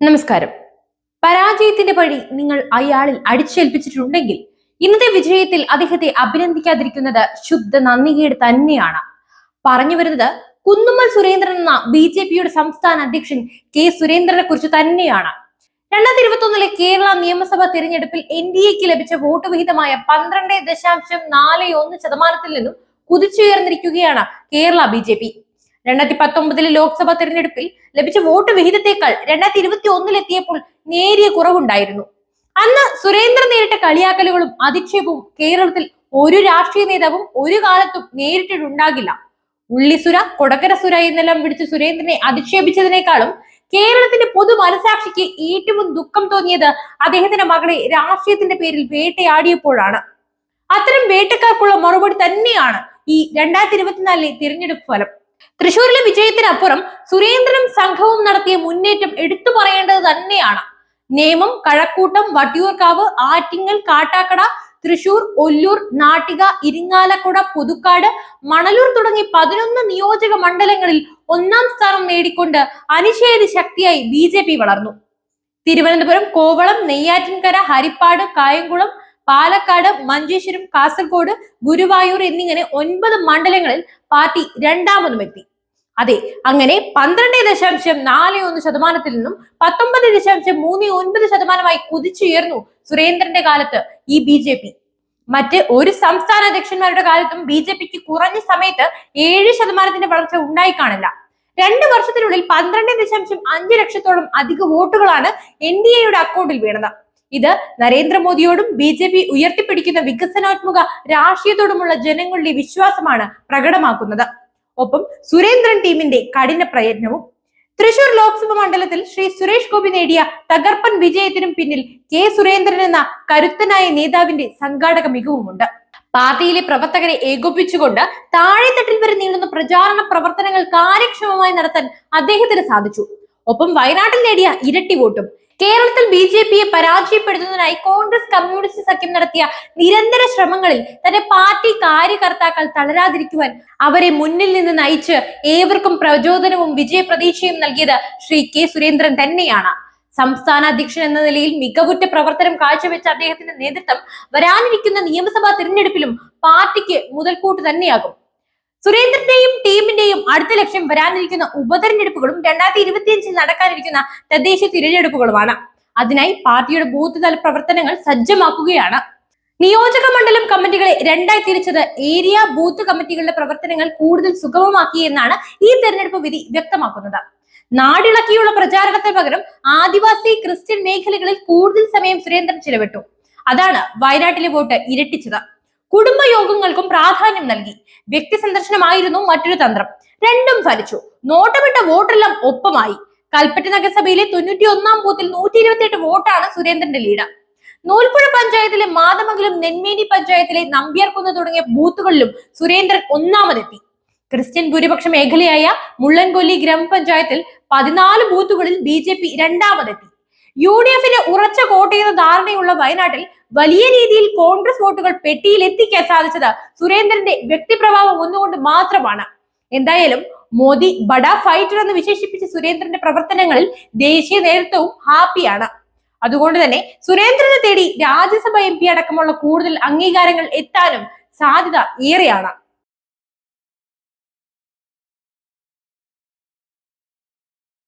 നമസ്കാരം. പരാജയത്തിന്റെ പഴി നിങ്ങൾ അയാളിൽ അടിച്ചേൽപ്പിച്ചിട്ടുണ്ടെങ്കിൽ ഇന്നത്തെ വിജയത്തിൽ അദ്ദേഹത്തെ അഭിനന്ദിക്കാതിരിക്കുന്നത് ശുദ്ധ നന്ദികേട് തന്നെയാണ്. പറഞ്ഞു വരുന്നത് കുന്നുമ്മൽ സുരേന്ദ്രൻ എന്ന ബി ജെ പിയുടെ സംസ്ഥാന അധ്യക്ഷൻ കെ സുരേന്ദ്രനെ കുറിച്ച് തന്നെയാണ്. രണ്ടായിരത്തി ഇരുപത്തി ഒന്നിലെ കേരള നിയമസഭാ തെരഞ്ഞെടുപ്പിൽ എൻ ഡി എക്ക് ലഭിച്ച വോട്ട് വിഹിതമായ പന്ത്രണ്ട് ദശാംശം നാല് ഒന്ന് ശതമാനത്തിൽ നിന്നും കുതിച്ചുയർന്നിരിക്കുകയാണ് കേരള ബി ജെ പി. രണ്ടായിരത്തി പത്തൊമ്പതിലെ ലോക്സഭാ തെരഞ്ഞെടുപ്പിൽ ലഭിച്ച വോട്ട് വിഹിതത്തെക്കാൾ രണ്ടായിരത്തി ഇരുപത്തി ഒന്നിലെത്തിയപ്പോൾ നേരിയ കുറവുണ്ടായിരുന്നു. അന്ന് സുരേന്ദ്രൻ നേരിട്ട കളിയാക്കലുകളും അധിക്ഷേപവും കേരളത്തിൽ ഒരു രാഷ്ട്രീയ നേതാവും ഒരു കാലത്തും നേരിട്ടിട്ടുണ്ടാകില്ല. ഉള്ളിസുര കൊടക്കരസുര എന്നെല്ലാം വിളിച്ച് സുരേന്ദ്രനെ അധിക്ഷേപിച്ചതിനേക്കാളും കേരളത്തിന്റെ പൊതു മനസാക്ഷിക്ക് ഏറ്റവും ദുഃഖം തോന്നിയത് അദ്ദേഹത്തിന്റെ മകളെ രാഷ്ട്രീയത്തിന്റെ പേരിൽ വേട്ടയാടിയപ്പോഴാണ്. അത്തരം വേട്ടക്കാർക്കുള്ള മറുപടി തന്നെയാണ് ഈ രണ്ടായിരത്തി ഇരുപത്തിനാലിലെ തിരഞ്ഞെടുപ്പ് ഫലം. തൃശൂരിലെ വിജയത്തിനപ്പുറം സുരേന്ദ്രനും സംഘവും നടത്തിയ മുന്നേറ്റം എടുത്തു പറയേണ്ടത് തന്നെയാണ്. നേമം കഴക്കൂട്ടം വട്ടിയൂർക്കാവ് ആറ്റിങ്ങൽ കാട്ടാക്കട തൃശൂർ ഒല്ലൂർ നാട്ടിക ഇരിങ്ങാലക്കുട പുതുക്കാട് മണലൂർ തുടങ്ങി പതിനൊന്ന് നിയോജക മണ്ഡലങ്ങളിൽ ഒന്നാം സ്ഥാനം നേടിക്കൊണ്ട് അനിഷേധ ശക്തിയായി ബി ജെ പി വളർന്നു. തിരുവനന്തപുരം കോവളം നെയ്യാറ്റിൻകര ഹരിപ്പാട് കായംകുളം പാലക്കാട് മഞ്ചേശ്വരം കാസർഗോഡ് ഗുരുവായൂർ എന്നിങ്ങനെ ഒൻപത് മണ്ഡലങ്ങളിൽ പാർട്ടി രണ്ടാമതും എത്തി. അതെ അങ്ങനെ പന്ത്രണ്ട് ദശാംശം നാല് ഒന്ന് ശതമാനത്തിൽ നിന്നും പത്തൊമ്പത് ദശാംശം മൂന്ന് ഒൻപത് ശതമാനമായി കുതിച്ചുയർന്നു സുരേന്ദ്രന്റെ കാലത്ത് ഈ ബി ജെ പി. മറ്റ് ഒരു സംസ്ഥാന അധ്യക്ഷന്മാരുടെ കാലത്തും ബി ജെ പിക്ക് കുറഞ്ഞ സമയത്ത് ഏഴ് ശതമാനത്തിന്റെ വളർച്ച ഉണ്ടായി കാണില്ല. രണ്ട് വർഷത്തിനുള്ളിൽ പന്ത്രണ്ട് ദശാംശം അഞ്ച് ലക്ഷത്തോളം അധിക വോട്ടുകളാണ് എൻ ഡി എയുടെ അക്കൗണ്ടിൽ വീണത്. ഇത് നരേന്ദ്രമോദിയോടും ബി ജെ പി ഉയർത്തിപ്പിടിക്കുന്ന വികസനാത്മക രാഷ്ട്രീയത്തോടുമുള്ള ജനങ്ങളുടെ വിശ്വാസമാണ് പ്രകടമാക്കുന്നത്. ഒപ്പം സുരേന്ദ്രൻ ടീമിന്റെ കഠിന പ്രയത്നവും. തൃശൂർ ലോക്സഭ മണ്ഡലത്തിൽ ശ്രീ സുരേഷ് ഗോപി നേടിയ തകർപ്പൻ വിജയത്തിനും പിന്നിൽ കെ സുരേന്ദ്രൻ എന്ന കരുത്തനായ നേതാവിന്റെ സംഘാടക മികവുമുണ്ട്. പാർട്ടിയിലെ പ്രവർത്തകരെ ഏകോപിപ്പിച്ചുകൊണ്ട് താഴെത്തട്ടിൽ വരെ നീളുന്ന പ്രചാരണ പ്രവർത്തനങ്ങൾ കാര്യക്ഷമമായി നടത്താൻ അദ്ദേഹത്തിന് സാധിച്ചു. ഒപ്പം വയനാട്ടിൽ നേടിയ ഇരട്ടി വോട്ടും. കേരളത്തിൽ ബി ജെ പിയെ പരാജയപ്പെടുത്തുന്നതിനായി കോൺഗ്രസ് കമ്മ്യൂണിസ്റ്റ് സഖ്യം നടത്തിയ നിരന്തര ശ്രമങ്ങളിൽ തന്റെ പാർട്ടി കാര്യകർത്താക്കൾ തളരാതിരിക്കുവാൻ അവരെ മുന്നിൽ നിന്ന് നയിച്ച് ഏവർക്കും പ്രചോദനവും വിജയപ്രതീക്ഷയും നൽകിയത് ശ്രീ കെ സുരേന്ദ്രൻ തന്നെയാണ്. സംസ്ഥാന അധ്യക്ഷൻ എന്ന നിലയിൽ മികവുറ്റ പ്രവർത്തനം കാഴ്ചവെച്ച അദ്ദേഹത്തിന്റെ നേതൃത്വം വരാനിരിക്കുന്ന നിയമസഭാ തിരഞ്ഞെടുപ്പിലും പാർട്ടിക്ക് മുതൽക്കൂട്ട് തന്നെയാകും. സുരേന്ദ്രന്റെയും ടീമിന്റെയും അടുത്ത ലക്ഷ്യം വരാനിരിക്കുന്ന ഉപതെരഞ്ഞെടുപ്പുകളും രണ്ടായിരത്തി ഇരുപത്തിയഞ്ചിൽ നടക്കാനിരിക്കുന്ന തദ്ദേശ തിരഞ്ഞെടുപ്പുകളുമാണ്. അതിനായി പാർട്ടിയുടെ ബൂത്ത് തല പ്രവർത്തനങ്ങൾ സജ്ജമാക്കുകയാണ്. നിയോജക മണ്ഡലം കമ്മിറ്റികളെ രണ്ടായി തിരിച്ചത് ഏരിയ ബൂത്ത് കമ്മിറ്റികളുടെ പ്രവർത്തനങ്ങൾ കൂടുതൽ സുഗമമാക്കി എന്നാണ് ഈ തെരഞ്ഞെടുപ്പ് വിധി വ്യക്തമാക്കുന്നത്. നാടിളക്കിയുള്ള പ്രചാരണത്തിന് പകരം ആദിവാസി ക്രിസ്ത്യൻ മേഖലകളിൽ കൂടുതൽ സമയം സുരേന്ദ്രൻ ചിലവിട്ടു. അതാണ് വയനാട്ടിലെ വോട്ട് ഇരട്ടിച്ചത്. കുടുംബയോഗങ്ങൾക്കും പ്രാധാന്യം നൽകി. വ്യക്തി സന്ദർശനമായിരുന്നു മറ്റൊരു തന്ത്രം. രണ്ടും ഫലിച്ചു. നോട്ടമിട്ട വോട്ടെല്ലാം ഒപ്പമായി. കൽപ്പറ്റ നഗരസഭയിലെ തൊണ്ണൂറ്റി ഒന്നാം ബൂത്തിൽ നൂറ്റി ഇരുപത്തിയെട്ട് വോട്ടാണ് സുരേന്ദ്രന്റെ ലീഡ് നൂൽപ്പുഴ പഞ്ചായത്തിലെ മാതമംഗലം നെന്മേനി പഞ്ചായത്തിലെ നമ്പ്യാർകുന്ന് തുടങ്ങിയ ബൂത്തുകളിലും സുരേന്ദ്രൻ ഒന്നാമതെത്തി. ക്രിസ്ത്യൻ ഭൂരിപക്ഷ മേഖലയായ മുള്ളൻകൊല്ലി ഗ്രാമപഞ്ചായത്തിൽ പതിനാല് ബൂത്തുകളിൽ ബി ജെ പി രണ്ടാമതെത്തി. യു ഡി എഫിന് ഉറച്ച കോട്ടയെന്ന ധാരണയുള്ള വയനാട്ടിൽ വലിയ രീതിയിൽ കോൺഗ്രസ് വോട്ടുകൾ പെട്ടിയിൽ എത്തിക്കാൻ സാധിച്ചത് സുരേന്ദ്രന്റെ വ്യക്തിപ്രഭാവം ഒന്നുകൊണ്ട് മാത്രമാണ്. എന്തായാലും മോദി ബഡ ഫൈറ്റർ എന്ന് വിശേഷിപ്പിച്ച സുരേന്ദ്രന്റെ പ്രവർത്തനങ്ങളിൽ ദേശീയ നേതൃത്വവും ഹാപ്പിയാണ്. അതുകൊണ്ട് തന്നെ സുരേന്ദ്രനെ തേടി രാജ്യസഭ എം പി അടക്കമുള്ള കൂടുതൽ അംഗീകാരങ്ങൾ എത്താനും സാധ്യത ഏറെയാണ്.